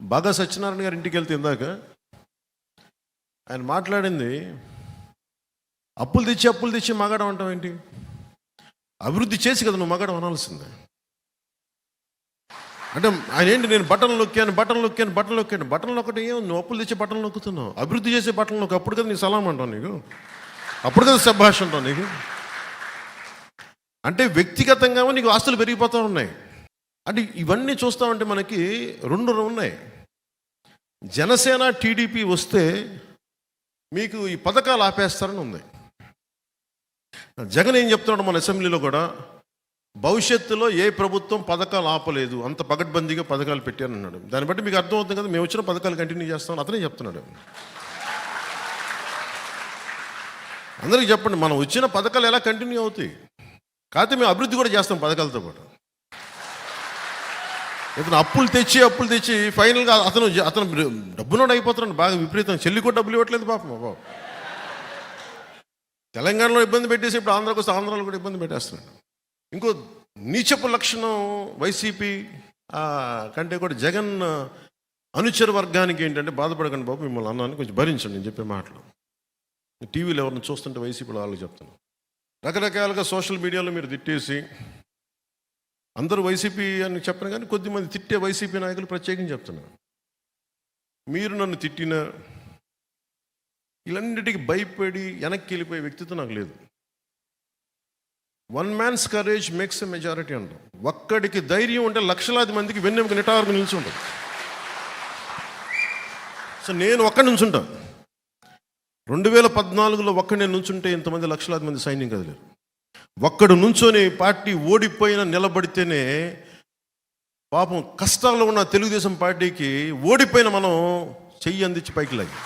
బాగా సత్యనారాయణ గారి ఇంటికి వెళ్తే ఇందాక ఆయన మాట్లాడింది అప్పులు తెచ్చి అప్పులు తెచ్చి మగడం అంటావు ఏంటి? అభివృద్ధి చేసి కదా నువ్వు మగడం అనాల్సిందే. అంటే ఆయన ఏంటి నేను బట్టలు నొక్కాను బట్టలు నొక్కాను బట్టలు నొక్కాను. బట్టలు నొక్కటి ఏం నువ్వు అప్పులు తెచ్చి బట్టలు నొక్కుతున్నావు. అభివృద్ధి చేసే బట్టలు నొక్కు. అప్పుడు కదా నీ సలాం అంటావు నీకు. అప్పుడు కదా సభాష్ అంటావు నీకు. అంటే వ్యక్తిగతంగా నీకు ఆస్తులు పెరిగిపోతూ ఉన్నాయి. అంటే ఇవన్నీ చూస్తామంటే మనకి రెండు ఉన్నాయి. జనసేన టీడీపీ వస్తే మీకు ఈ పథకాలు ఆపేస్తారని ఉంది. జగన్ ఏం చెప్తున్నాడు మన అసెంబ్లీలో కూడా? భవిష్యత్తులో ఏ ప్రభుత్వం పథకాలు ఆపలేదు అంత పగడ్బందీగా పథకాలు పెట్టాను అన్నాడు. దాన్ని బట్టి మీకు అర్థమవుతుంది కదా మేము వచ్చిన పథకాలు కంటిన్యూ చేస్తామని అతనే చెప్తున్నాడు. అందరికీ చెప్పండి మనం వచ్చిన పథకాలు ఎలా కంటిన్యూ అవుతాయి? కాకపోతే మేము అభివృద్ధి కూడా చేస్తాం పథకాలతో పాటు. ఇతను అప్పులు తెచ్చి అప్పులు తెచ్చి ఫైనల్గా అతను అతను డబ్బునోడు అయిపోతున్నాడు. బాగా విపరీతం. చెల్లి కూడా డబ్బులు ఇవ్వట్లేదు పాపం. బాబు తెలంగాణలో ఇబ్బంది పెట్టేసి ఇప్పుడు ఆంధ్రాకి వస్తే ఆంధ్రాలో కూడా ఇబ్బంది పెట్టేస్తున్నాడు. ఇంకో నీచపు లక్షణం వైసీపీ కంటే కూడా జగన్ అనుచర వర్గానికి ఏంటంటే బాధపడకండి బాబు మిమ్మల్ని అన్నాను కొంచెం భరించండి నేను చెప్పే మాటలు. టీవీలో ఎవరిని చూస్తుంటే వైసీపీలో వాళ్ళు చెప్తాను రకరకాలుగా సోషల్ మీడియాలో మీరు తిట్టేసి అందరూ వైసీపీ అని చెప్పను కానీ కొద్దిమంది తిట్టే వైసీపీ నాయకులు ప్రత్యేకించి చెప్తున్నారు మీరు నన్ను తిట్టిన ఇలాంటికి భయపడి వెనక్కి వెళ్ళిపోయే వ్యక్తిత్వం నాకు లేదు. One man's courage makes a majority అంటాం. ఒక్కడికి ధైర్యం ఉంటే లక్షలాది మందికి వెన్నెముక నిటారుకు నిల్చుంటాం సో నేను ఒక్కడి నుంచుంటాను రెండు వేల పద్నాలుగులో ఒక్కడే నుంచుంటే ఇంతమంది లక్షలాది మంది సైన్యం కదలేరు. ఒక్కడు నుంచొని పార్టీ ఓడిపోయిన నిలబడితేనే పాపం కష్టాల్లో ఉన్న తెలుగుదేశం పార్టీకి ఓడిపోయిన మనం చెయ్యి అందించి పైకి లాగి.